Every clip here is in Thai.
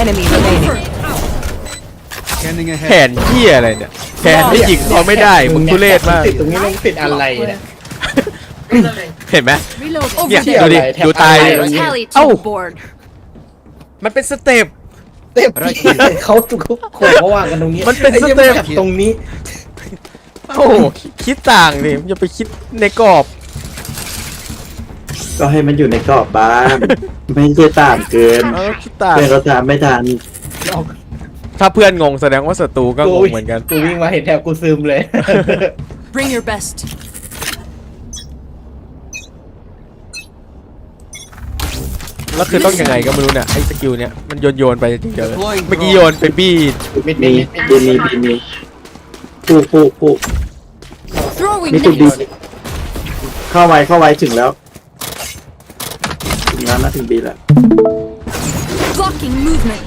enemy remaining. Scanning แผ ahead. นเหี้ยอะไรเนี่ยแผนที่ยิงเขาไม่ได้ มึงทุเรศมาก ติดตรงนี้มันติดอะไรเนี่ย เห็นไหม Reload. เนี่ยเหี้ยดูดิ อะไรแทบดูตายตายดิเลย Tally to Oh. the board. มันเป็นสเต็ป เต็มเขาทุกคนเขาวางกันตรงนี้มันเป็นไอ้หี้ยสเต็ปจับตรงนี้ โอ้โหคิดต่างดิอย่าไปคิดในกรอบ ก็ให้มันอยู่ในกรอบบ้าง ไม่ใช่ต่างเกินเออคิดต่างเพื่อนเขาตามไม่ทันถ้าเพื่อนงงแสดงว่าศัตรูก็งงเหมือนกัน กูวิ่งมาเห็นแถบกูซึมเลย Bring your best. แล้วคือต้องยังไงก็ไม่รู้เนี่ยไอ้สกิลเนี่ยมันโยนโยนๆไปจริงๆเลย Deploying เมื่อกี้โยนไปบี้มิดมีมิดมิดบีมีบีมีปูปูปู Throwing มีตุกดี nades. เข้าไว้เข้าไว้ถึงแล้ว ถึงแล้วนะถึงบีแล้ว Blocking movement.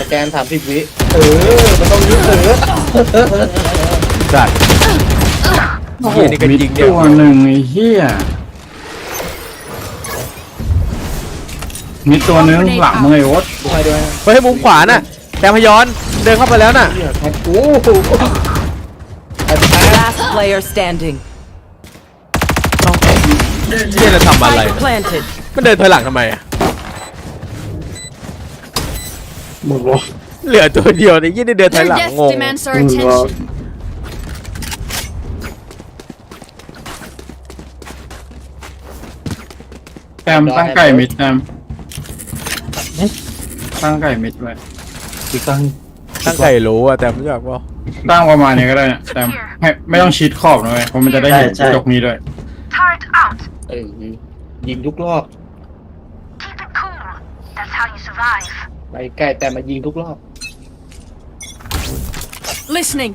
สแกนสามสิบวิเออ มันต้องยืดเออจัดเฮียนี่ก็ยิงเนี่ยตัวหนึ่งไอ้เหี้ยมีตัวหนึงหลังมึงไอ้โอ๊ตคอยด้วยนะไปให้มุมขวาน่ะแต่พยอนเดินเข้าไปแล้วน่ะแท็กกูไอ้ตาย Last player standing. เฮียจะทำอะไร Spike planted. มันเดินถอยหลังทำไมอะหมดวอเหลือตัวเดียวเนี่ยยี่ได้เดินถอย Your หลัง death งง demands our หมดวอ attention. แต้มตั้งไก่มิดแต้มตั้งไก่มิดไว้คือตั้งตั้งใจรู้อะแต่ไม่อยากว่าตั้งประมาณนี้ก็ได้เนี่ยแต้มให้ไม่ต้องชิดขอบนะเว้ยเพราะมันจะได้เห็นกระจกนี้ด้วย Turret out. เออยิงทุกรอบ Keep it cool. That's how you survive. ไปใกล้แต่มายิงทุกรอบ Listening.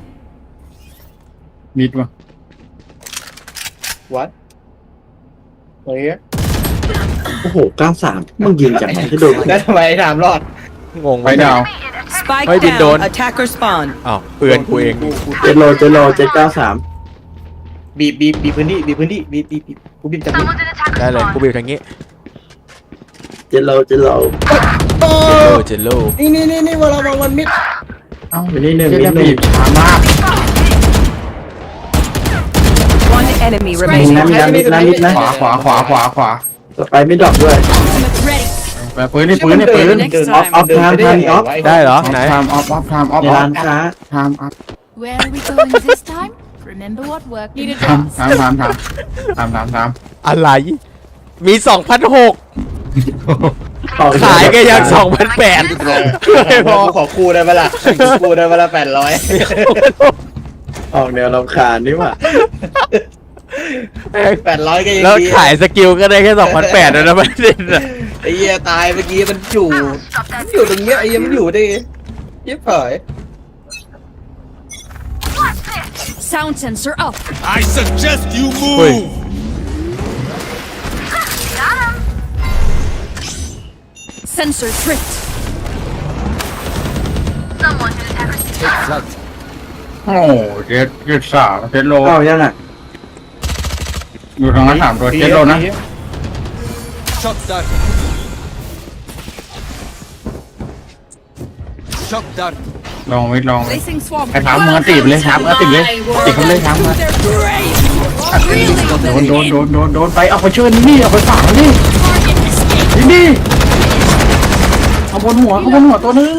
มิดวะวัดเฮ้ยโอ้โหเก้าสามมึงยิงจากไหนที่โดนแล้วทำไมไอ้ถามรอดงงไปดาว Spike Maybe down. don't. Attacker spawn. อ้าวเปือนกูเองเจโลเจโลเจเก้าสามบีบบีบบีบพื้นที่บีบพื้นที่บีบบีบบีบกูบีบจากนี้ Someone's in attack ได้เลย spawn. กูบิวทางนี้เจโลเจโลโอ้เจโลนี่นี่นี่นี่เวลามองมันมิดเอ้าไปนี่หนึ่งเหี้ยนิดหนึ่งบีบช้ามาก One enemy มี remaining. นะมีนะมิดนะมิดนะขวาขวาขวาขวาขวาไปไม่ดรอกด้วย Ultimate ready. ไปปืนนี่ปืนนี่ปืน Next เดิน time. ออฟออฟเดินทามไปทามยังงออฟวะได้เหรอออฟไหนไทม์ออฟออฟไทม์ออฟในออร้าฟนค้าไทม์ออฟ Where are we going this time? Remember what worked. Need a ไทม์ไทม์ไทม์ไทม์ไทม์ไทม์ไทม์อะไร มีสองพันหกต่อ ขายก็ยังสองพันแปดไม่พอกูขอคู่ได้ปะล่ะคู่ได้ปะล่ะแปดร้อยออกแนวรำคาญนี่หว่าแปดร้อยก็ยังแล้วดีขายสกิลก็ได้แค่สองพันแปดนะไม่ได้นะไอ้เหี้ยตายเมื่อกี้มันอยู่มันอยู่ตรงเนี้ยไอ้เหี้ยมันอยู่ได้เยี่ยเผย Sound sensor up. I suggest you เฮ้ย move. Sensor tripped. Someone's in attack. โอ้โหเจ็ดเจ็ดสามเจ็ดโล เข้ายังอะอยู่ทางนั้นสามตัวเจ็ดโลนะ Shot dart. Shot dart. ลองวิทลอง Placing swamp. ไอ้ถามมึงตีไปเลยถามมึงตีไปเลยตีเขาเลยถามมึง They're great. Really โดนโดน โดน โดน โดน ไป เอาไปเชิญนี่ เอาไปฝากนี่ target escape. นี่นี่ เอาบนหัวเอาบนหัวตัวนึง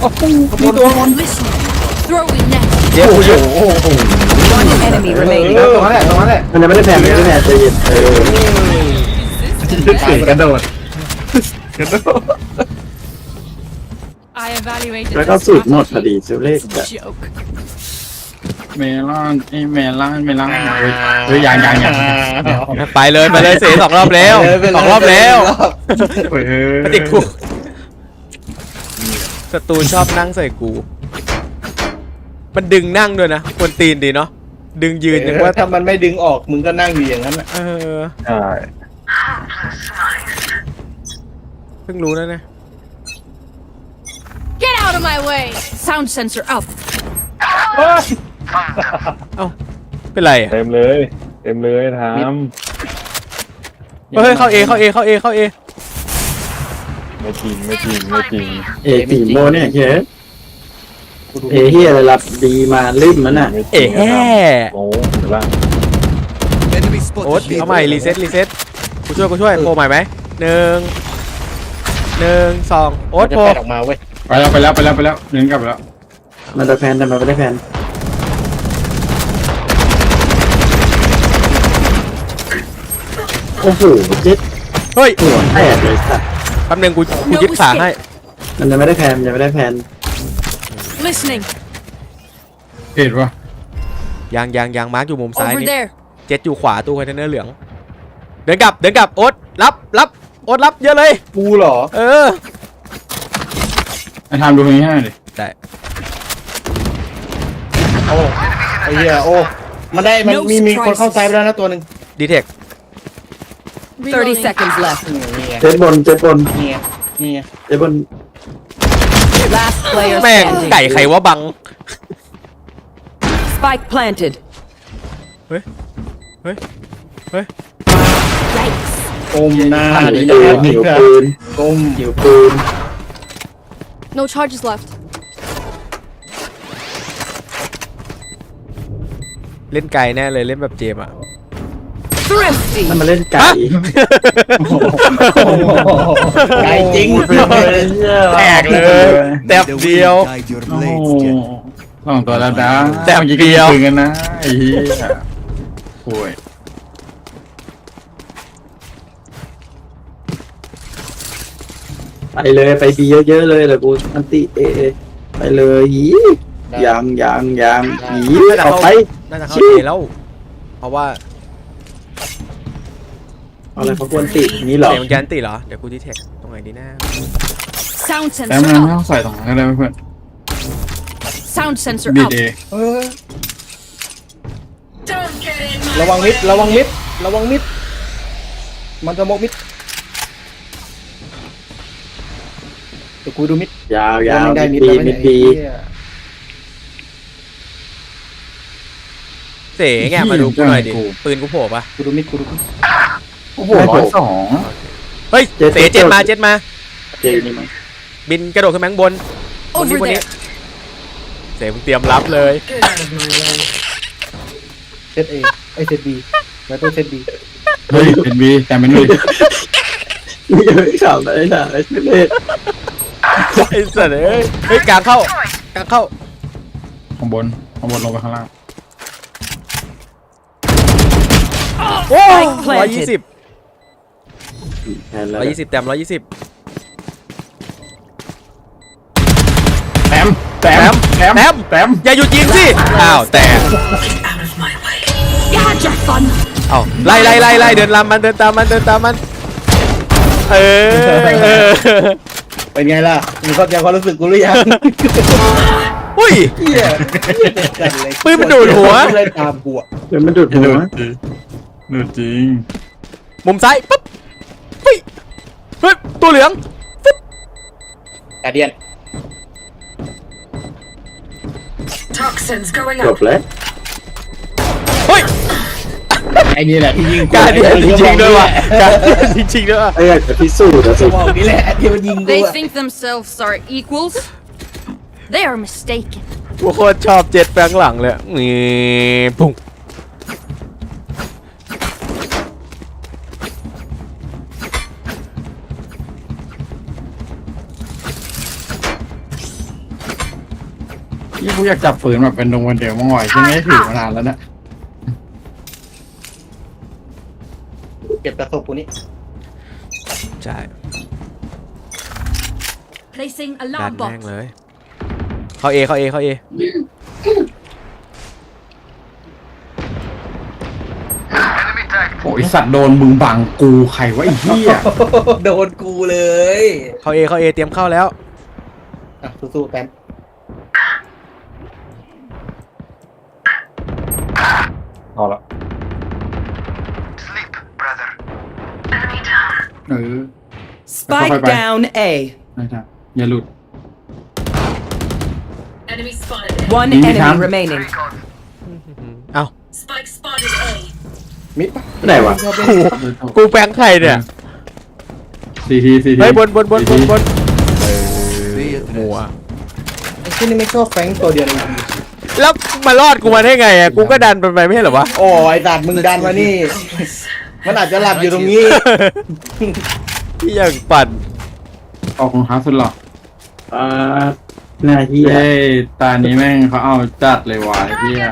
โอ้โหมีตัวบน Listening. Throwing net. เจ๊กูเยอะ One enemy เอ remaining. อตรงนั้นแหละตรงนั้นแหละมันยังไม่ได้แพ้ไม่ได้แพ้ใจเย็นเออตายกระโดด I evaluated แล้วก็สูตรหมดพอดีซิลเลขแบบ joke. เมลอนไอ้เมลอนเมลอนเฮ้ยเฮ้ยยังยังยังไปเลยไปเลยเสียสองรอบแล้วสองรอบแล้วเฮ้ยปฏิกูศัตรูชอบนั่งใส่กู มันดึงนั่งด้วยนะควนตีนดีเนาะดึงยืนยังว่าถ้ามันไม่ดึงออกมึงก็นั่งอยู่อย่างนั้นน่ะเออใช่เพิ่งรู้นะเนี่ย Get out of my way. Sound sensor up. เป็นไรอะเต็มเลย เต็มเลยทามเฮ้ยเข้าเอเข้าเอเข้าเอเข้าเอไม่จริงไม่จริงไม่จริงเอสี่โมเนี่ยเฮ้ยเอเฮียอะไรรับดีมาลืมมันน่ะ เอ๋แห่โอ้หรือว่า Enemy โอ๊ต spotted. เอาใหม่รีเซ็ตรีเซ็ตกูช่วยกูช่วยโผล่ใหม่ไหมหนึ่งหนึ่งสองโอ๊ตจะโผล่แปดออกมาเว้ยไปแล้วไปแล้วไปแล้วไปแล้วเดินกลับไปแล้วมันจะแพนแต่มันไม่ได้แพน อ้โหเจ็ดเฮ้ยหัวแตกเลยสัตว์แป๊บนึงกูกูยึดขาให้มันจะไม่ได้แพนมันจะไม่ได้แพน Listening. เห็นปะยางยางยางมาร์กอยู่มุมซ้าย Over นี่ there. เจ็ดอยู่ขวาตู้คอนเทนเนอร์เหลือง เดินกลับเดินกลับโอ๊ตรับรับโอ๊ตรับเยอะเลย กูเหรอเออ ไอ้ทำดูตรงนี้ให้หน่อยดิได้ โอ้ไอ้เหี้ยโอ้มันได้มัน No มีมีคน surprises เข้าไซด์ไปแล้วนะตัวหนึ่งดีเทค 30 seconds left. นี่ไงเจ็ดบนเจ็ดบนนี่ไงนี่ไงเจ็ดบน Last player แม่ง standing. ไก่ใครว่าบัง Spike planted. เฮ้ย เฮ้ย เฮ้ยอมหน้าหิดิวปืนหิวปืนอมหิวปืน No charges left. เล่นไก่แน่เลยเล่นแบบเจมส์อะ Thrifty. นั่นมาเล่นไก่ไกลจริงแตกเลยแตบ The เดียว wind guide your โอ้ blades, Jet. สองตัวแล้วนะแต่มื่อกี้เดียวก็ยิงปืนกันนะไอ้เหี้ยโอ้ยไปเลยไปบีเยอะๆเลยเลยกูอันติเอเอไปเลยหียังยังยังหีออกไปน่าจะเข้าเอแล้ว เพราะว่า เอาอะไรเขาควรตินี้เหรอเสียงยันติเหรอ เดี๋ยวกูดีเทคตรงไหนดีนะ Sound แต่ sensor มันไม่ up. ต้องใส่ตรงนั้นก็ได้เพื่อน Sound sensor บีด out. เอเออระวังมิดระวังมิดระวังมิดมันจะมกมิดเดี๋ยวกูดูมิดยาวยาวมันได้มิมิดดบีแล้วมิดบีเสแงมาดูกูหน่อยดิ ปืนกูโผล่ปะกูดูมิดกูดูมิด โอ้โหร้อยสองเฮ้ยเสเจ็ดมาเจ็ดมา เจนี่มั้งบินกระโดดขึ้นมาข้างบนบนนี้ Over บนนี้ there. เสมึงเตรียมรับเลย เซตเอไอเซตบีแล้วตัวเซตบีเฮ้ยเป็นบีแต่เป็นบีนี่ยังไม่ข่าวเลยนะไอ้เล่นไอ้สัตว์เอ้ยเฮ้ยกลางเข้ากลางเข้าข้างบนข้างบนลงไปข้างล่างโอ้ Spike ร้อยยี่สิบ planted. แทนแล้วร้อยยี่สิบแต้มร้อยยี่สิบแต้มแต้มแต้มแต้มแต้มอย่าหยุดยิงสิอ้าวแต่ You had your fun. เอ้าไล่ไล่ไล่ไล่เดินตามมันเดินตามมันเดินตามมัน เออเออเป็นไงล่ะมึงเข้าใจความรู้สึกกูหรือยังอุ้ยเฮียปืนมันดูดหัว เลยตามกูอะเดี๋ยวมันดูดหัวดูจริงมุมซ้ายปุ๊บ เฮ้ยเฮ้ยตัวเหลืองกาเดียนจบแล้วเฮ้ยไอ้นี่แหละที่ยิงการเดียนจริงๆด้วยว่ะการเดียนจริงๆด้วยว่ะไอ้อยากจะพิสูจน์อะสิสมองนี่แหละที่มันยิงกู They อะ think themselves are equals. They are mistaken. กูโคตรชอบเจ็ดแปลงหลังเลยนี่ปุ่ง ยี่กูอยากจับฝืนแบบเป็นดงวันเดียวมั่งไหวใช่ไหมถือมานานแล้วนะเก็บกระสบกูนี่ใช่ Placing ดัน alarm แม่ง bot. เลย เข้าเอเข้าเอเข้าเอโอ้ยสัตว์โดนมึงบังกูใครวะไอ้เหี้ยโดนกูเลยเข้าเอเข้าเอเตรียมเข้าแล้ว อะสู้ๆแป๊บ เอาละ Sleep, brother. Enemy down. เออ Spike Bye-bye. down A. ได้จ้ะอย่าหลุด One Leave it enemy hand. remaining. เอ้ามิดปะไหนวะกูแปลงใครเนี่ยสี่ทีสี่ทีเฮ้ยบนบนบนบนบนบีหัวไอ้ที่นี่ไม่ชอบแฟงตัวเดียวในที แล้วมารอดกูมาได้ไงอะกูก็ดันไปไม่ใช่เหรอวะโอ้ยไอ้สัตว์มึงดันมานี่ มันอาจจะหลับอยู่ตรงนี้ที่ยังปั่นออกของฮาร์ดสุดหรออ่าหน้าที่เฮ้ยตานี้แม่งเขาเอาจัดเลยวะไอ้เฮีย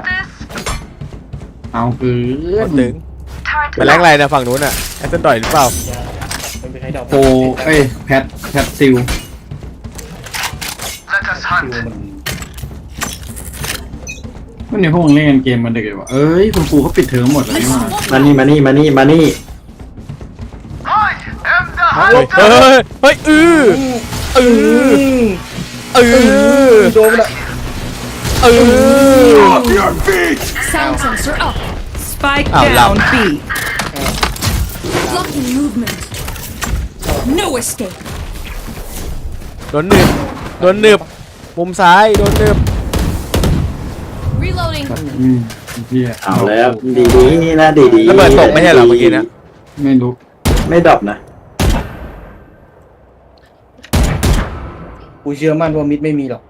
เอาคือคนถึงไปแรงอะไรนะฝั่งนู้นอะแอสเซนดอยหรือเปล่ามันเป็นใครดอกโปเอ้ยแพทแพทซิล Let us hunt. วันนี้พวกมึงเล่นกันเกมมันเด็กเลยวะเอ้ยคุณครูเขาปิดเทอมหมดแล้วนี่หว่ามานี่มานี่มานี่มานี่ I am the เฮ้ย hunter. เฮ้ยเฮ้ยอืออืออือโดนมันอะอือ Sound sensor up. Spike Oh, down love. B. Blocking movement. No escape. โดนหนึบโดนหนึบมุมซ้ายโดนหนึบ Reloading. อืมไอ้เฮียเอาแล้วดีดีๆนะดีดีๆระเบิดตกไม่ใช่เหรอเมื่อกี้นะไม่รู้ไม่ดรอปนะกูเชื่อมั่นว่ามิดไม่มีหรอก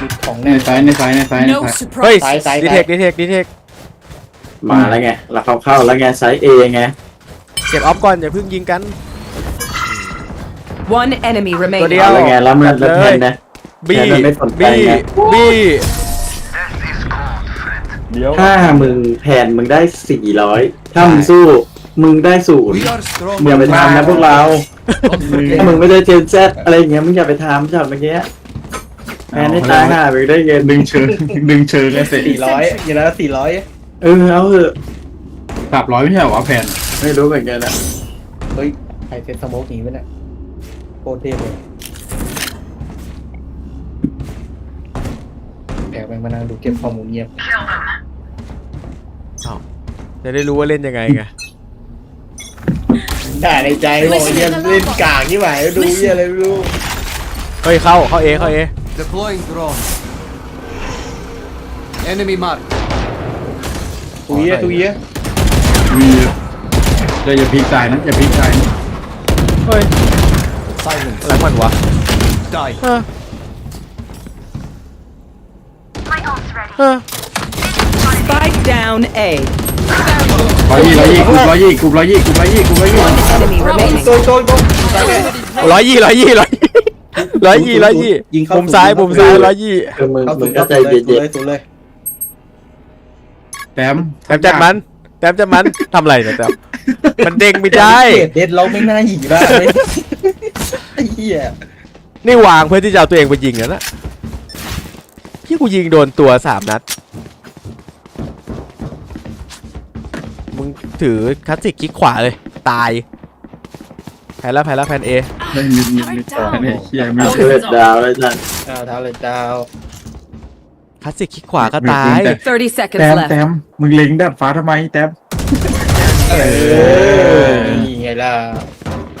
มิดของในแน่ไซส์ในไซส์ในไซส์ใน No ไซส์เฮ้ย surprise. ซ้ายซ้าย ดีเทคดีเทคดีเทคมาแล้วไงเราเข้าเข้าแล้วไงไซส์เอไงเก็บออฟก่อนอย่าเพิ่งยิงกัน One enemy ตัว remaining. เดียวเอาแล้วไงแล้วมันจัดแล้วเลยแทนนะ บี้แทนมันไม่สนใจบี้ไง บี้ เดี๋ยวถ้ามึงแผนมึงได้สี่ร้อยถ้ามึงสู้ มึงได้ศูนย์ We are strong อย่าไปทำนะพวกเรา Don't forget ถ้ามึงไม่ได้เจนแซดอะไรอย่างเงี้ยมึงอย่าไปทำช็อตเมื่อกี้แผนให้ตายห่าไปได้เงินดึงเชิงดึงเชิงเลยสิสี่ร้อยอย่างนั้นสี่ร้อยเออเอาเถอะสามร้อยไม่ใช่เหรอวะแผ่นไม่รู้เหมือนกันนะเฮ้ยใครเซ็ตสโมกหนีไปเนี่ยโคตรเท่เลย แอบแม่งมานั่งดูเก็บข้อมูลเงียบ Kill them. จะได้รู้ว่าเล่นยังไงไง ด่าในใจบอกเยี่ยเล่นกากที่ไหนดูเยี่ยอะไรไม่รู้เฮ้ยเข้าเข้าเอเข้าเอ Deploying drone. Enemy mark. ดูเยี่ยดูเยี่ยมีเดี๋ยวอย่าพลิกตายนะอย่าพลิกตายนะเฮ้ย Silence. อะไรมันวะ Die. เออ Spike down A. ร้อยยี่ร้อยยี่กลุ่มร้อยยี่กลุ่มร้อยยี่กลุ่มร้อยยี่กลุ่มร้อยยี่ One enemy remaining. โดนโดนโดนตายแน่ร้อยยี่ร้อยยี่ร้อยยี่ร้อยยี่ร้อยยี่ยิงเข้ามุมซ้ายยิงเข้ามุมซ้ายร้อยยี่คือมึงเข้ามึสู่งก็ใจเลยเย็นเลยสู่เลยแต้มแต้มจัดมันแต้มจัดมันทำอะไรเนี่ยแต้มมันเด้งไม่ได้ เด็ดเด็ดเราไม่น่าหยีบ้างเลยไอ้เหี้ยนี่วางเพื่อที่จะเอาตัวเองไปยิงนะนะ พี่กูยิงโดนตัวสามนัด มึงถือคลาสสิกคลิกขวาเลย ตายแพ้แล้วแพ้แล้วแพนเอได้มีมีมีต่อแค่นี้เฮียมีๆเลือดดาวเลยจ้ะดาวเท้าเลยดาวคลาสสิกคลิกขวาก็ตายแต่30 seconds แต้ม left. แต้มมึงเล็งดัดฟ้าทำไมแต้มเออนี่ไงล่ะ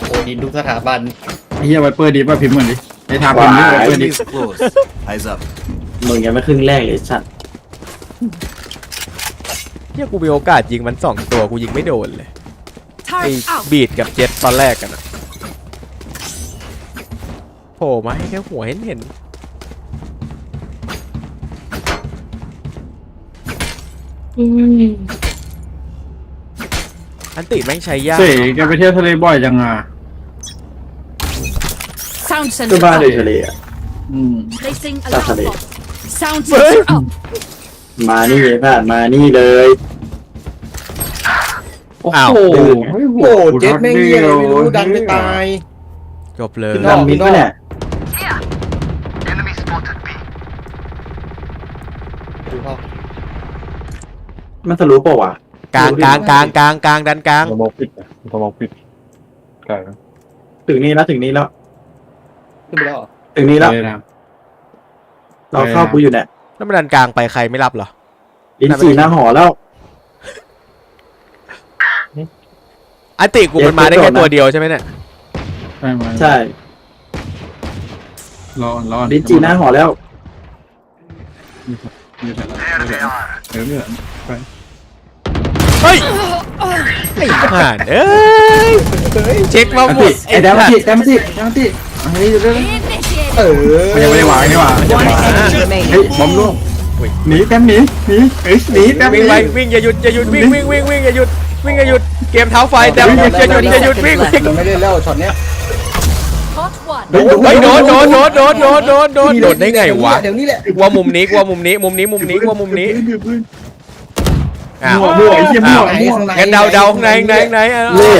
โอดินทุกสถาบันไอ้เฮียไวเปอร์ดีป่ะพิมพ์เหมือนดิไอ้ทางพิมพ์ดิไวเปอร์ดิ Enemy is close. Eyes up. มึงยังไม่ครึ่งแรกเลยสัตว์เนี่ยกูมีโอกาสยิงมันสองตัวกูยิงไม่โดนเลยไอ้ Turret out. บีดกับเจ็ตตอนแรกกันอะโผล่มาให้แค่หัวเห็นเห็นอันติแม่งใช้ยากเสกแกไปเที่ยวทะเลบ่อยจังอะ Sound ก็ sensor บ้านใน up. ทะเลอะอืม Placing That's alarm a bit. bot. Sound sensor up. มานี่ผ่านมานี่เลยอ้าว โอ้โหโอ้โหเจ็ดแม่งเหี้ยอะไรไม่รู้ดันไปตาย จบเลยขึ้นนดัอกนมิดปะเนี่ย Here. Enemy spotted B. ดูเข้ามันทะลุเปล่าวะกลางกลางกลางกลางกลางดันกลาง สมองปิดสมองปิดไก่ถึงนี่แล้วถึงนี่แล้วขึ้นไปแล้วเหรอถึงนี่แล้วเลยนะ เราเข้ากูอยู่เนี่ยแล้วมันดันกลางไปใครไม่รับเหรอ ลิ้นจี่หน้าหอแล้วอันติกูมันมาได้แค่ตัวเดียวใช่ไหมเนี่ย ใช่ไหมใช่รอรอลิ้นจี่หน้าหอแล้วมีแถว There they are. เออไม่เหมือนไปเฮ้ยยไอ้ห่านเอ้ย เช็คมาหมดไอ้แดมมาทีแดมมาทีแดมมาทีเฮ้ยเรื่อง Initiated. เออมันยังไม่ได้วางนี่หว่า One enemy เฮ้ย remaining. บอมล่วงหนีแต้มหนีหนีเฮ้ยหนีแต้มหวิ่นีงไปวิ่งอย่าหยุดอย่าหยุดวิ่งวิ่งวิ่งวิ่งอย่าหยุดวิ่งอย่าหยุดเกมเท้าไฟแต่อย่าหยุดอย่าหยุดอย่าหยุดวิ่งวิ่งมันไม่ได้แล้วช็อตเนี้ย Hot one. เฮ้ยโดนโดนโดนโดนโดนโดนโดนโดนได้ไงวะเดี๋ยวนี้แหละกลัว่ามุมนี้กลัว่ามุมนี้มุมนี้มุมนี้กลัว่ามุมนี้อ้าวมั่วมั่วไอ้เหี้ยมั่วมั่วงั้นเดาเดาข้างในข้างในข้างในอะเล่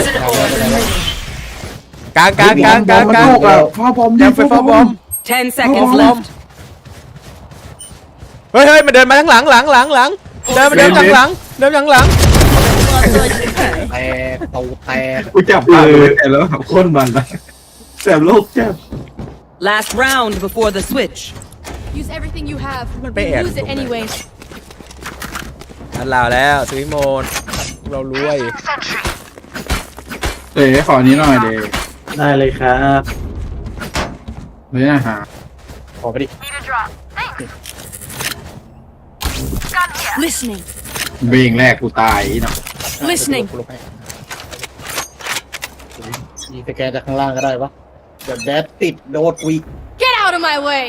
กลางกลางกลางกลางกลางพ่อบอมแจมไฟฟ้าบอม Ten seconds left. เฮ้ยเฮ้ยมันเดินมาทางหลังหลังหลังหลังเดินมาเดินทางหลังเดินทางหลัง แตกตูแตกกูจับปากเลยแต่แล้วโคนมันนะแสบโลกแจ็บ Last round before the switch. Use everything you have. มัน We ไปแอบ lose it anyway. อันลาวแล้วซื้อโมนเรารวย Sentry. เอ๋ขอนี้หน่อยเดได้เลยครับ เลยอาหารขอไปดิ Need a drop. Thanks. Gun here. Listening. เบงแรกกูตายเนาะ Listening. กูลงให้ยีสแกนจากข้างล่างก็ได้ปะเดี๋ยวแดดติดโดดวี Get out of my way.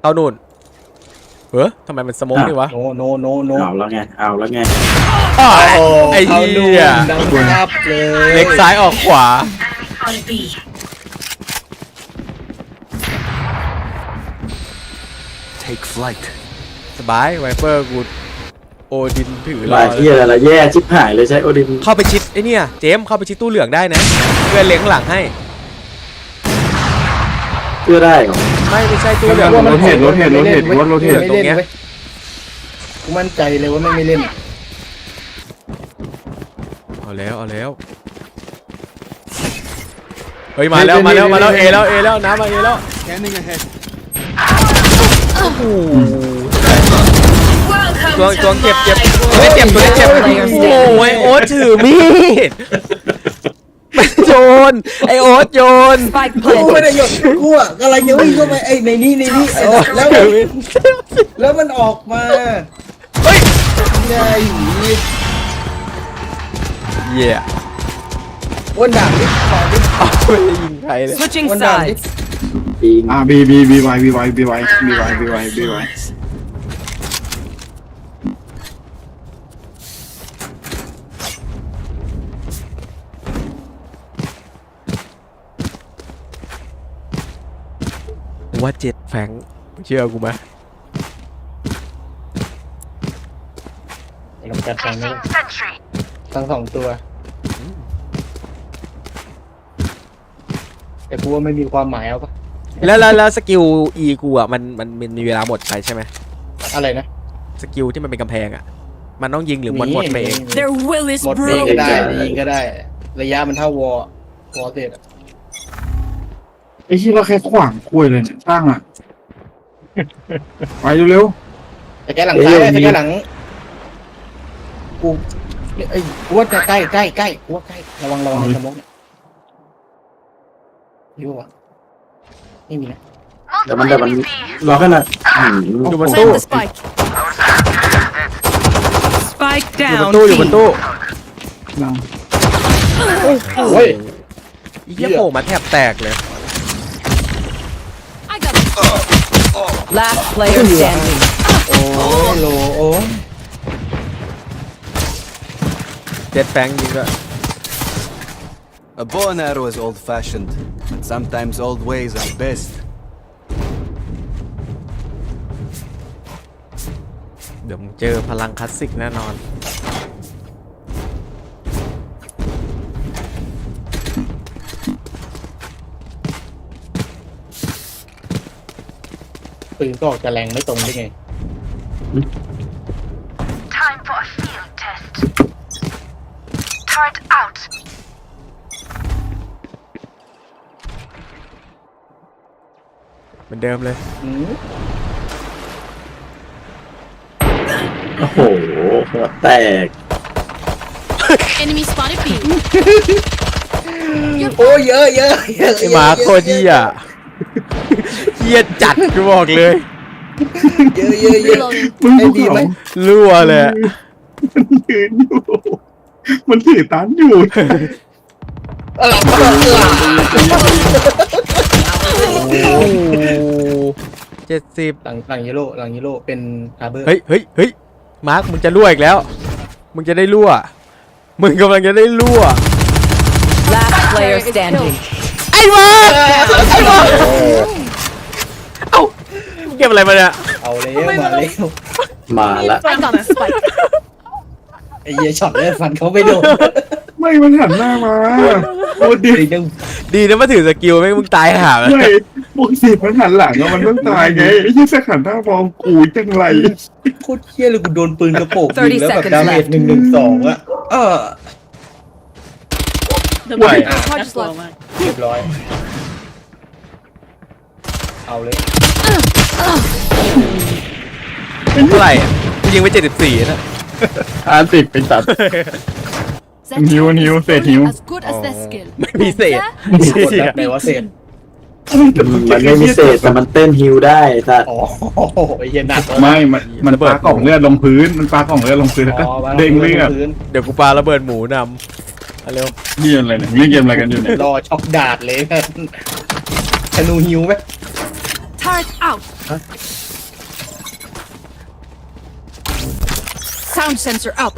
เข้านู่นเฮ้ยทำไมมันสโมองนี่วะโนโนโนโนเอาแล้วไง เอาแล้วไง อ้าวไอ้เขาเหี้ดูยดังครับเลย เล็กซ้ายออกขวา Take flight. สบายไวเปอร์กูโอดินถือรลาอยที่อะไรละแย่ชิบหายเลยใช้โอดินเข้าไปชิดไอ้เนี่ยเจมส์เข้าไปชิดตู้เหลืองได้นะเพื่อนเลี้ยงหลังให้เพื่อได้เหรอไม่ไม่ใช่ตู้เหลืองรถเห็ดรถเห็ดรถเห็ดรถรถเห็ดไม่ตรงเล่นเนี้ยเว้ยกูมั่นใจเลยว่าไม่ไม่เล่นเอาแล้วเอาแล้วเฮ้ยมาแล้วมาแล้วมาแล้วเอแล้วเอแล้วน้ำมาเอแล้ว Scanning ahead. ตัวตัวเจ็บเจ็บตัวนี้เจ็บตัวนี้เจ็บโอ้ยโอ๊ตถือมีดมันโยนไอโอ๊ตโยน Spike กูไม่ planted. ได้หยดกูอะกำลังจะวิ่งเข้าไปไอ้ในนี้ในนี้ไอ้สัสแล้วมันแล้วมันออกมาเฮ้ย ไงเหี้ยวนด่างดิขอดิ เอาไม่ได้ยิงใครเลย Switching One down. sides. ปิงอ่าบีบีบีไวบีไวบีไวบีไวบีไวบีไวว่าเจ็ดแฟงเชื่อกูไหมลองจัดฟังนี่ Placing sentry. ทั้งสองตัว แต่กูว่าไม่มีความหมายเอาปะ แล้วแล้วแล้วสกิลอีกูอะมันมันมันมีเวลาหมดไปใช่ไหมอะไรนะสกิลที่มันเป็นกำแพงอะ มันต้องยิงหรือมันหมดไปเอง Their will is หมดเองก็ได้ยิงก็ได้ ระยะมันเท่าวอลวอลเสร็จอะไอ้ที่เราแค่ขวางคุยเลยเนี่ยตั้งอะ ไปเร็วแต่แกหลังซ้ายไว้แต่แกหลังกูไอ้ยกูว่าจะใกล้ใกล้ใกล้กูว่าใกล้ระวังระวังในสมองเนี่ยอยู่ปะวะ ไม่มีนะแต่มันแต่มันรอแค่นั้นอืมอยู่บน Plant ตู้ the spike. Spike อยู่บน down. ตู้อยู่บน B. ตู้ๆลองโอ้ยอีเหี้ยโผล่มาแทบแตกเลย I got it. Last player standing. โอ้ยโลโอ้ยเจ็ดแฟงยิงด้วย A bow and arrow is old fashioned, but sometimes old ways are best. เดี๋ยวมึงเจอพลังคลาสสิกแน่นอน ปืนก็ออกจะแรงไม่ตรงได้ไง Time for a field test. Turret out. เหมือนเดิมเลยอืมโอ้โหหัวแตก Enemy spotted B. โอ้ยเยอะเยอะเยอะไอหมาโคตรเหี้ยเหี้ยจัดกูบอกเลยเยอะเยอะเยอะ Reloading. มึงไอ้ภูดีไหมเขารั่วเลยอะถืออยู่ มันถือตันอยู่ เออโอ้ เจ็ดสิบหลังหลังยีโร่หลังยีโร่เป็นคาร์เบอร์เฮ้ยเฮ้ยเฮ้ยมาร์คมึงจะรั่วอีกแล้ว มึงจะได้รั่ว มึงกำลังจะได้รั่ว Last player standing. ไอ้มาร์คไอ้มาร์คเอ้ามึงเก็บอะไรมาเนี่ยเอาแล้วมาแล้วมาละ I got the spike. ไอ้เหี้ยช็อตเลยฟันเขาไม่โดน ไม่มันหันหน้ามาโอ้ดิไอ้เรื่องดีนะมาถือสกิลแม่งมึงตายห่าแล้วไม่ปกติมันหันหลังแล้วมันต้องตายไงไอ้ยี่สขันหน้ามองกูจังไรโคตรเหี้ยเลยกูโดนปืนกระโปงยิงแล้วแบบ seconds ดาเมจ left หนึ่งหนึ่งสองอะเออไหว Charge slot. เรียบร้อย เอาเลย เท่าไหร่อะกูยิงไปเจ็ดสิบสี่นะ อาสิบเป็นตัด That New, target new, is set only new. As good as their skill. ไม่มีเศษมีกดแบบไหนวะเศษมันไม่มีเศษแต่มันเต้นฮิวได้สัตว์อ๋อไอ้เหี้ยหนักแล้วไม่ มันมันปากล่องเลือดลงพื้น มันปากล่องเลือดลงพื้นแล้วก็อ๋อวาเด้งเลือดพื้นเดี๋ยวกูปาระเบิดหมูนำเอาเร็วนี่อะไรเนี่ยนี่เกมอะไรกันอยู่เนี่ยรอช็อกดาดเลยแม่งธนูฮิวไหม Turret out. Sound sensor up.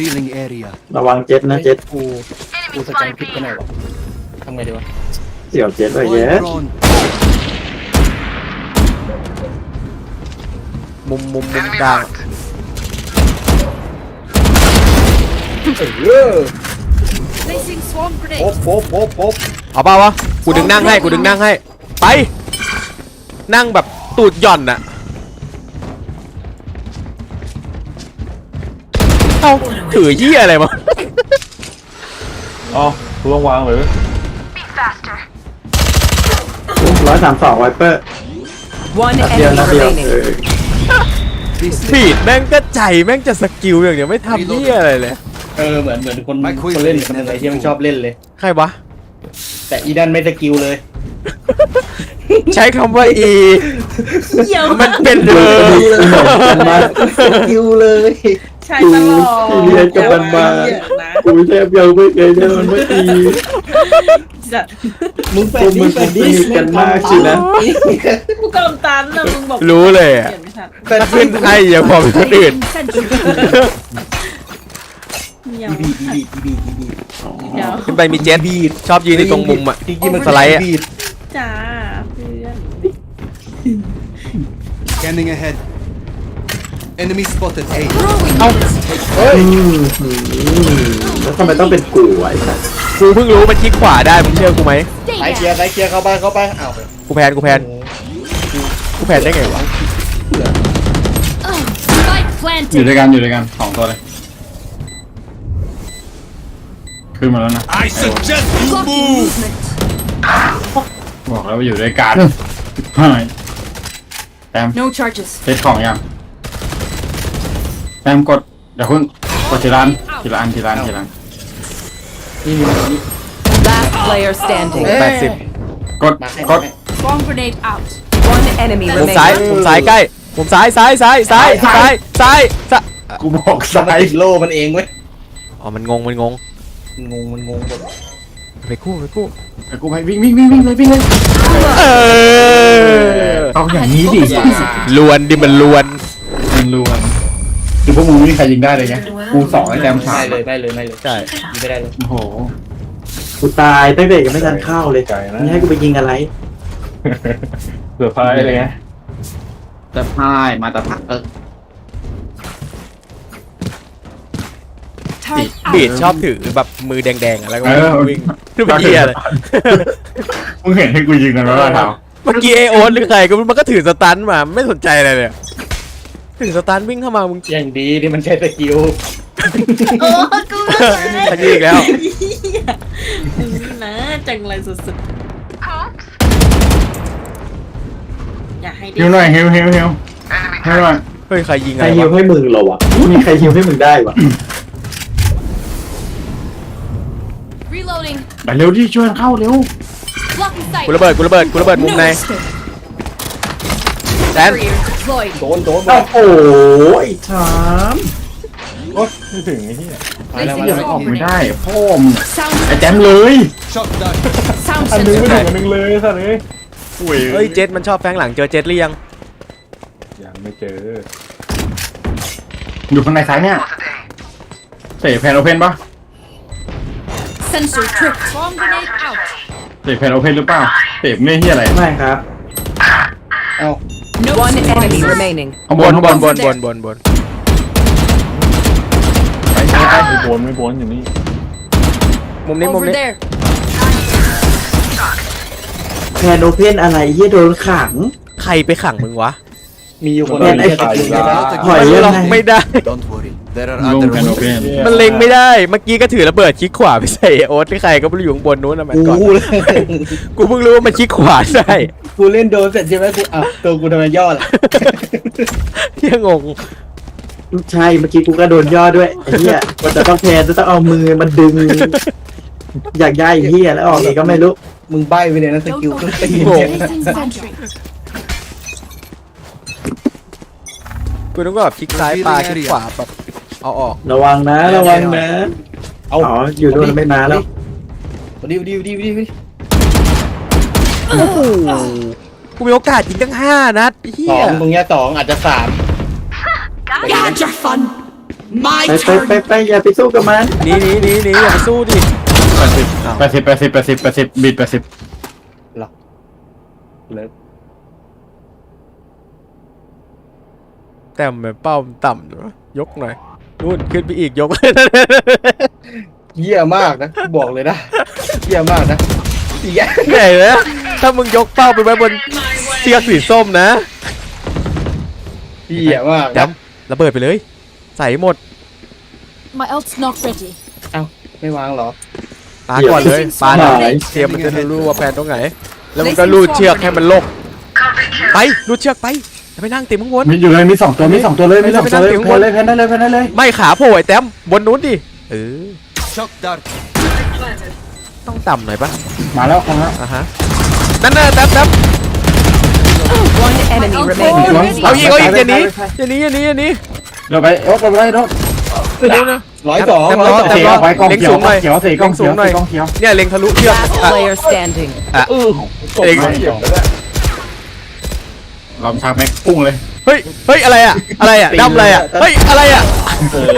Revealing area. ระวังเจ็ตนะเจ็ตกูกูสแกนผิดไปไหนวะทำไงดีวะเสี่ยวเจ็ตไป Point เยอะ drone. มุมมุมมุมกลางเออ Placing swarm โป๊บ grenade. โป๊บโป๊บโป๊บเอาเปล่าวะกูดึงนั่งให้กูดึงนั่งให้ ไป นั่งแบบตูดหย่อนอะ เอ้าถือเยี่ยอะไรมาอ๋อกูต้องวางเลย Be faster. ร้อยสามสองไวเปอร์ One เดียว enemy นะเดียว remaining. เออ This ฟีดแม่งก็ใจแม่งจะสกิลอย่างเดียวไม่ทำเยี่ยอะไรเลย เออเหมือนเหมือนคนไม่คคุยนเล่นคนอะไรที่มันชอบเล่นเลย ใครวะ แต่อีดันไม่สกิลเลย ใช้คำว่าอี มันเป็นเธอมาสกิลเลย ใช่กูตลอดที่เรียนกับมันมานะกูแทบยังไม่เคยได้มันเมื่อกี้จัดมึงแฟพวนกดิมึงแฟเป็นนดิดีกันมากสินะ กูกำลังตันนะมึงบอกรู้เลยอะเขียนไม่ทันแฟนขึ้นให้อย่าพอเป็นคนอื่น Sentry. เหนียวบีบีบีบีบีบีเดี๋ยวขึ้นไปมีเจ็ตชอบยืนในตรงมุมอะจริงๆมันสไลด์อะบีบจ้าเพื่อน Scanning ahead. Enemy spotted A. Throwing. อืมอืมแล้วทำไมต้องเป็นกูไอ้สัสกูเพิ่งรู้มันคลิกขวาได้มึงเชื่อกูไหม Stay ไอเคลียร์ไอเคลียร์เข้าไปเข้าไปอ้าวกูแพนกูแพนกูแพนได้ไงวะ Spike อยู่ planted. ด้วยกันอยู่ด้วยกันสองตัวเลยขึ้นมาแล้วนะ Blocking movement. บอกแล้วว่าอยู่ด้วยกันใช่ แต้ม No charges. เซตของยังแต้มกดเดี๋ยวคุณกดทีละอันทีละอันทีละอันทีละอันนี่มีนี่ Last player standing. แปดสิบกดมาให้กด Swarm grenade out. One enemy มุมซ้าย remaining. มุมซ้ายใกล้มุมซ้ายซ้ายซ้ายซ้ายซ้ายซ้ายซ้ายกูบอกสไลซ้ายด์โลมันเองเว้ย อ๋อมันงงมันงง งงมันงงหมด ไปกู้ไปกู้ไอ้กูไปวิ่งวิ่งวิ่งวิ่งเลยวิ่งเลยเออต้องอย่างนี้ดิลวนดิมันลวนมันรวนคือพวกมึงไม่มีใครยิงได้เลยไงกูสองไอ้แต้มสาไม่มเลยไม่เลยไม่เลยใช่ยิงไม่ได้เลยโอ้โหกูตายตั้งแต่ยังไม่ทันเข้าเลยไกลนะนี่ให้กูไปยิงอะไรเสือพายอะไรเลยไงแต่พายมาแต่พักเออ Turret บีด out. ชอบถือแบบมือแดงๆอะแล้วก็เออวิ่งคือเป็นเหี้ยเลยมึงเห็นให้กูยิงกันแล้วเปล่าเมื่อกี้ไอโอ๊ตหรือใครก็มันก็ถือสตันมาไม่สนใจอะไรเลยถือสตันวิ่งเข้ามามึงอย่างดีที่มันใช้สกิลโอ้กูไม่ตะกี้อีกแล้วนะจังไรสุดๆอยากให้ฮิวหน่อยฮิวฮิวฮิวให้หน่อยเฮ้ยใครยิงใคอะรไรฮิววะให้มึงเหรอวะมีใครฮิวให้มึงได้วะ เร็วที่ช่วยเข้าเร็ว Blocking sight. กูระเบิดกูระเบิดกูระเบิดมุมใน No escape. แดน Barrier deployed. โดนโดนโอ้โหไอ้ถามโอ๊ยไม่ถึงไอ้เหี้ยมาแล้วมาเหี้ยแล้วมันออกไม่ได้พ่อมง Sound ไอ้แจมเลย Shock dart. sound อันนึง sensor ไม่ถึงอันนึงเลยสัตว์เลยโอ้ยเฮ้ยเจ็ดมันชอบแฟงหลังเจอเจ็ดหรือยังยังไม่เจออยู่ข้างในซ้ายเนี่ยเตะแพนโอเพนปะ sensor tripped. Bomb grenade out. เตะแพนโอเพนหรือเปล่าเตะไม่เฮียอะไรไม่ครับเอ้า No One enemy surprises. remaining. ข้างบบนนบข้างนบบนนบนบนบนไปใช่ไม่บนไม่บนอยู่นี่มุมนี้มุม Over นี้ there. แพนโอเพนอะไรเฮียโดนขัง ใครไปขังมึงวะ มีอยู่คนแม่เดียวงไอ้ที่จะกินไม่ได้ถอยมันยังล็อกไงไม่ได้ Don't worry. There are ลง other แพนโอเพ ways. นมันเล็งไม่ได้ เมื่อกี้ก็ถือระเบิดคลิกขวาไปใส่โอ๊ตที่ใครก็ไม่รู้อยู่ข้างบนนู้นนะแมนก่อน กูเลยกูเพิ่งรู้ว่ามันคลิกขวาได้กูเล่นโดนเสร็จใช่ไหมกูอะตัวกูทำไมย่อล่ะยังงง ใช่เมื่อกี้กูก็โดนย่อด้วยไอ้เหี้ยมันจะต้องแพนจะต้องเอามือมันดึง อยากย้ายไอ้เหี้ยแล้วออกไงก็ไม่รู้มึงใบ้ไปเลยนะสกิลขึ้นตีน Placing sentry. กูต้องแบบคลิกซ้ายปลาคลิกขวาแบบเอาออกระวังนะ ระวังนะเอาอ๋ออยู่ด้วยไม่มาแล้วดิวดิวดิวดิวดิวโอ้โหกูมีโอกาสยิงตั้งห้านัดเฮีสอยงตรงเนี้ยสองอาจจะสาม Had your fun. ไป My ไปไปไปอย่าไปสู้กับมันหนีหนีหนีหนีอย่าไปสู้ดิแปดสิบแปดสิบแปดสิบแปดสิบแปดสิบบิดแปดสิบเลิก ต่มันเป้ามันต่ำอยู่วะยกหน่อยนู่นขึ้นไปอีกยกเยี่ยมากนะกูบอกเลยนะเยี่ยมากนะเยี่ยใหญ่เลยถ้ามึงยกเป้าไปไว้บนเชือกสีส้มนะเยี่ยมากจำระเบิดไปเลย ใส่หมด My ult's not ready. ไม่วางเหรอปาก่อนเลยปาเลยเตรียมมันจะได้รู้ว่าแผนตรงไหน แล้วมันก็ลูดเชือกให้มันลกไปลูดเชือกไป จะไปนั่งติมข้างบนมีอยู่เลยมีสองตัวมีสองตัวเลยมีสองตัวเลยแพนเลยแพนได้เลยแพนได้เลยไม่ขาโผล่ไอ้แต้มบนนู้นดิเออ Shock dart. ต้องต่ำหน่อยปะมาแล้วของแล้วอะฮะนั่นน่ะแต้มแต้ม One enemy Oh, remaining. oh, เอาอีกเอาอีกอย่าหนี้อย่าหนี้อย่าหนี้อย่าหนี้เราไปโอ๊ตเราไปโอ๊ตเร็วนะร้อยสองแต้มร้อยล้อสองแต้เสีมยล้อไว้กองเล็งเขียสูวงหน่อยเขียวเสียกองเล็งสูเขียวงหน่อยกองเขียวเนี่ยเล็งทะลุเชือก Last อะ player standing. เล็ง ลำชาแม็กพุ่งเลยเฮ้ย เฮ้ย อะไรอะ อะไรอะดำอะไรอะ เฮ้ย อะไรอะ เออ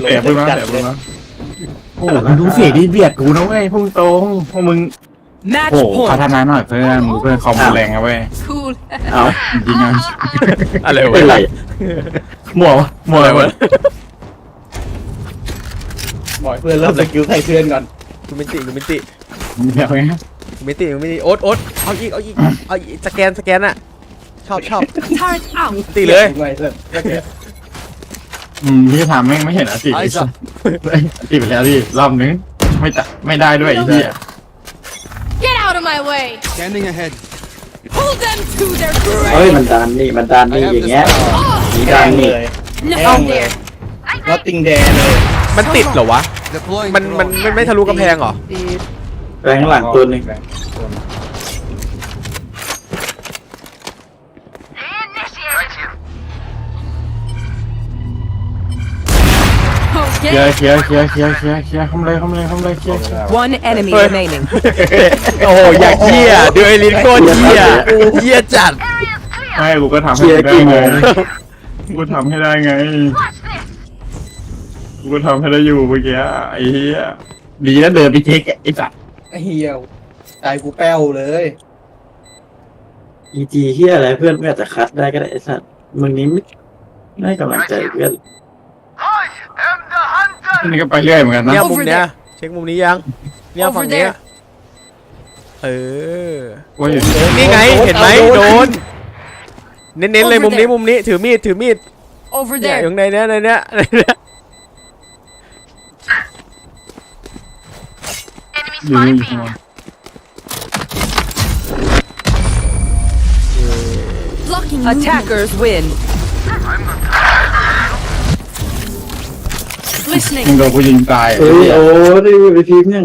เสียพึ่งนะเสียพึ่งนะโอ้มึงดูเสียดีเบียดกูนะเว้ยพุ่งตรงพวกมึง Match โอ้พัฒ point. นาหน่อยเพื่อนมึงเพื่อนคอมมูแรงอะเว้ย Cool. เอาจริงๆนะอะไรเป็นวะไรมั่ววะมั่วอะไรวะบอกเพื่อนเริ่มสกิลใส่เพื่อนก่อนกูมินติกูมินติเดี๋ยวไงกูมินติกูมินติโอ๊ตโอ๊ตเอาอีก เอาอีก เอาอีก สแกน สแกนอะ ชอบชอบ Turret out. ตีเลย ไม่เพื่อนอืมพี่ถามแม่งไม่เห็นอาติ Eyes up. ติไปแล้วดิรอบนึงไม่ตะไม่ได้ด้วยไอ้เหี้ย Get out of my way. Scanning ahead. Pull them to their เฮ้ย grave. มันดันนี่มันดัน I นี่ have อย่าง the เงี้ย spike. มีแดดันงเลนี่ย No แดงเลย there. น็อตติงแดงเลย มันติดเหรอวะ Deploying มัน มัน drone. ไม่ไม่ทะลุกำแพงเหรอ แรงหลังตัวหนึ่ง เคลีย Okay. ร์เคลียร์เคลียร์เคลียร์เคลียร์เคลียร์เข้ามาเลยเข้ามาเลยเข้ามาเลยเคลียร์เคลียร์ One enemy Oi. remaining. โอ้โหอยากเหี้ยดูไอ้ลิ้นโคตรเหี้ยเหี้ยจัด ไม่กูก็ทำเคให้ลียร์ได้กี่โมไงงกูทำให้ได้ไงกูก็ทำให้ได้อยู่เมื่อกี้ไอ้เหี้ยดีนะเดินไปเช็คไอ้สัตว์ไอ้เฮียใจกูแป้วเลย อีจีเฮียอะไรเพื่อนไม่อาจจะคัดได้ก็ได้ไอ้สัตว์มึงนี้ไม่ได้กำลังใจเพื่อน I am the hunter. นี่ก็ไปเรื่อยเหมือนกันนะ เนี่ย Over มุมเนี้ยเช็คมุมนี้ยัง เนี่ย Over ฝั่งเนี้ย there. เออว่าอยู่นี่ไงเห็นไหมโดน เน้นๆเลย Over มุมนี้ there มุมนี้ถือมีดถือมีด Over เนี่ย there. อยู่ในเนี้ยในเนี้ยในเนี้ย Enemy อยู่นี่ spotted อยู่ B. Blocking movement. Attackers win. Listening. มึงโดนกูยิงตาย เอ้ยโอ้ได้ไปทีมยัง